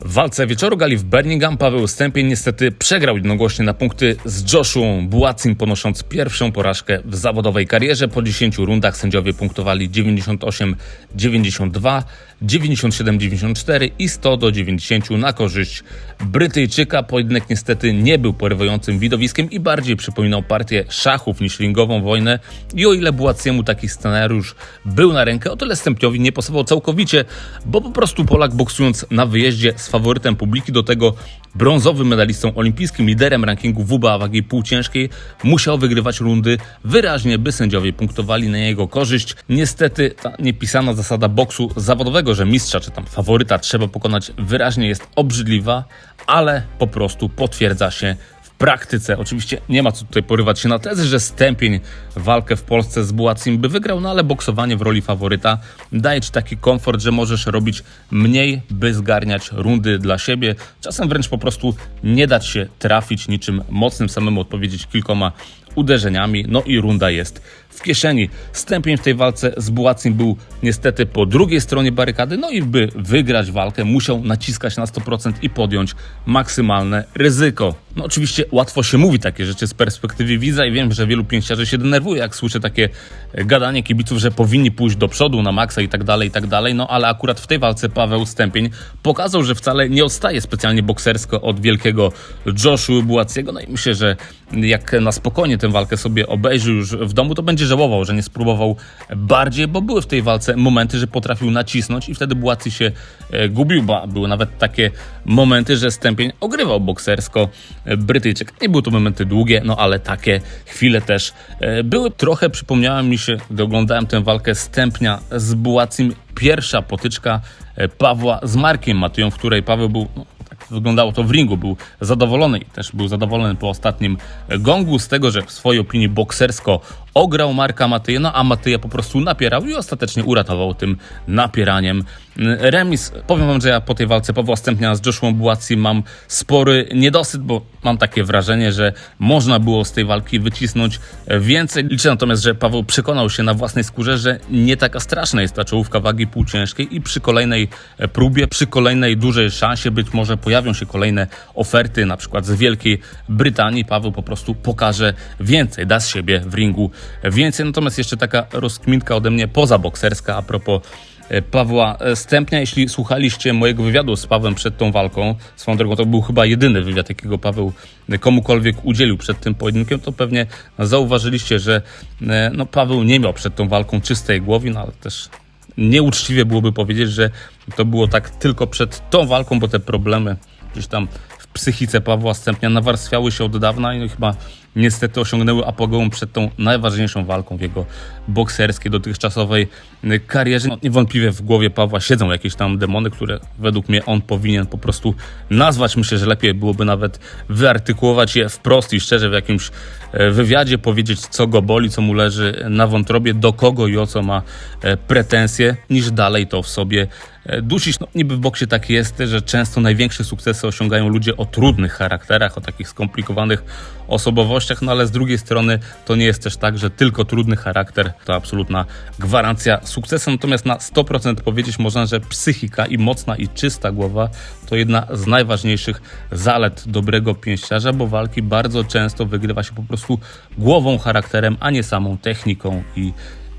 W walce wieczoru gali w Birmingham Paweł Stępień niestety przegrał jednogłośnie na punkty z Joshua Bułacim, ponosząc pierwszą porażkę w zawodowej karierze. Po 10 rundach sędziowie punktowali 98-92, 97-94 i 100 do 90 na korzyść Brytyjczyka. Pojedynek niestety nie był porywającym widowiskiem i bardziej przypominał partię szachów niż ringową wojnę. I o ile Bułaciemu taki scenariusz był na rękę, o tyle Stępniowi nie pasował całkowicie, bo po prostu Polak boksując na wyjeździe z faworytem publiki, do tego brązowym medalistą olimpijskim, liderem rankingu WBA wagi półciężkiej, musiał wygrywać rundy wyraźnie, by sędziowie punktowali na jego korzyść. Niestety ta niepisana zasada boksu zawodowego, że mistrza czy tam faworyta trzeba pokonać wyraźnie jest obrzydliwa, ale po prostu potwierdza się praktyce. Oczywiście nie ma co tutaj porywać się na tezy, że Stępień walkę w Polsce z Bułacim by wygrał, no ale boksowanie w roli faworyta daje ci taki komfort, że możesz robić mniej, by zgarniać rundy dla siebie. Czasem wręcz po prostu nie dać się trafić niczym mocnym, samemu odpowiedzieć kilkoma uderzeniami, no i runda jest w kieszeni. Stępień w tej walce z Bułacim był niestety po drugiej stronie barykady, no i by wygrać walkę musiał naciskać na 100% i podjąć maksymalne ryzyko. No oczywiście łatwo się mówi takie rzeczy z perspektywy widza i wiem, że wielu pięściarzy się denerwuje, jak słyszę takie gadanie kibiców, że powinni pójść do przodu na maksa i tak dalej, i tak dalej, no ale akurat w tej walce Paweł Stępień pokazał, że wcale nie odstaje specjalnie boksersko od wielkiego Joshua Bułaciego, no i myślę, że jak na spokojnie tę walkę sobie obejrzy już w domu, to będzie żałował, że nie spróbował bardziej, bo były w tej walce momenty, że potrafił nacisnąć i wtedy Bułacy się e, gubił, bo były nawet takie momenty, że Stępień ogrywał boksersko e, Brytyjczyk. Nie były to momenty długie, no ale takie chwile też e, były. Trochę przypomniała mi się, gdy oglądałem tę walkę Stępnia z Bułacim, pierwsza potyczka Pawła z Markiem Matyją, w której Paweł był no, tak wyglądało to w ringu, był zadowolony i też był zadowolony po ostatnim gongu z tego, że w swojej opinii boksersko ograł Marka Matyję, no a Matyja po prostu napierał i ostatecznie uratował tym napieraniem remis. Powiem wam, że ja po tej walce Pawła Stępnia z Joshua Bułacji mam spory niedosyt, bo mam takie wrażenie, że można było z tej walki wycisnąć więcej. Liczę natomiast, że Paweł przekonał się na własnej skórze, że nie taka straszna jest ta czołówka wagi półciężkiej i przy kolejnej próbie, przy kolejnej dużej szansie być może pojawią się kolejne oferty, na przykład z Wielkiej Brytanii. Paweł po prostu pokaże więcej, da z siebie w ringu więcej. Natomiast jeszcze taka rozkminka ode mnie poza bokserska a propos e, Pawła Stępnia. Jeśli słuchaliście mojego wywiadu z Pawłem przed tą walką, swoją drogą to był chyba jedyny wywiad, jakiego Paweł komukolwiek udzielił przed tym pojedynkiem, to pewnie zauważyliście, że e, no, Paweł nie miał przed tą walką czystej głowy, no ale też nieuczciwie byłoby powiedzieć, że to było tak tylko przed tą walką, bo te problemy gdzieś tam w psychice Pawła Stępnia nawarstwiały się od dawna i chyba niestety osiągnęły apogeum przed tą najważniejszą walką w jego bokserskiej, dotychczasowej karierze. No, niewątpliwie w głowie Pawła siedzą jakieś tam demony, które według mnie on powinien po prostu nazwać. Myślę, że lepiej byłoby nawet wyartykułować je wprost i szczerze w jakimś e, wywiadzie, powiedzieć co go boli, co mu leży na wątrobie, do kogo i o co ma e, pretensje, niż dalej to w sobie e, dusić. No, niby w boksie tak jest, że często największe sukcesy osiągają ludzie o trudnych charakterach, o takich skomplikowanych osobowościach, no ale z drugiej strony to nie jest też tak, że tylko trudny charakter to absolutna gwarancja sukcesu. Natomiast na 100% powiedzieć można, że psychika i mocna i czysta głowa to jedna z najważniejszych zalet dobrego pięściarza, bo walki bardzo często wygrywa się po prostu głową, charakterem, a nie samą techniką i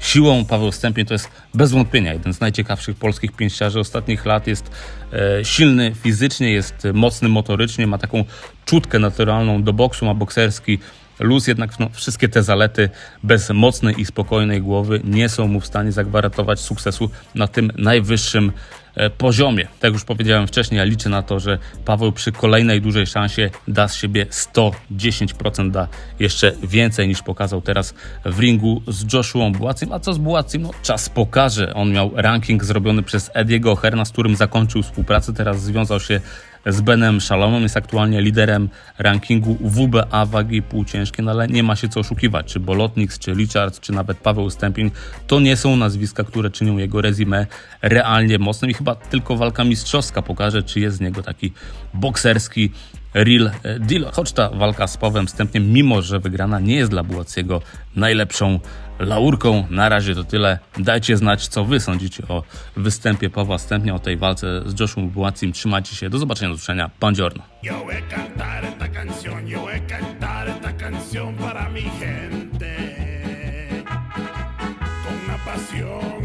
siłą Paweł Stępień to jest bez wątpienia jeden z najciekawszych polskich pięściarzy ostatnich lat. Jest e, silny fizycznie, jest mocny motorycznie, ma taką czutkę naturalną do boksu, ma bokserski luz, jednak no, wszystkie te zalety bez mocnej i spokojnej głowy nie są mu w stanie zagwarantować sukcesu na tym najwyższym poziomie. Tak już powiedziałem wcześniej, ja liczę na to, że Paweł przy kolejnej dużej szansie da z siebie 110%, da jeszcze więcej niż pokazał teraz w ringu z Joshua Bułacim. A co z Bułacim? No, czas pokaże. On miał ranking zrobiony przez Ediego Herna, z którym zakończył współpracę, teraz związał się z Benem Shalomem, jest aktualnie liderem rankingu WBA wagi półciężkie, no ale nie ma się co oszukiwać, czy Bolotniks, czy Richard, czy nawet Paweł Stępień, to nie są nazwiska, które czynią jego rezime realnie mocnym i chyba tylko walka mistrzowska pokaże, czy jest z niego taki bokserski real deal. Choć ta walka z Pawłem Stępniem, mimo że wygrana nie jest dla Bułaciego najlepszą laurką, na razie to tyle. Dajcie znać, co wy sądzicie o występie Pawła Stępnia, o tej walce z Joshua Bułacim. Trzymajcie się, do zobaczenia, do usłyszenia. Buongiorno. Pasión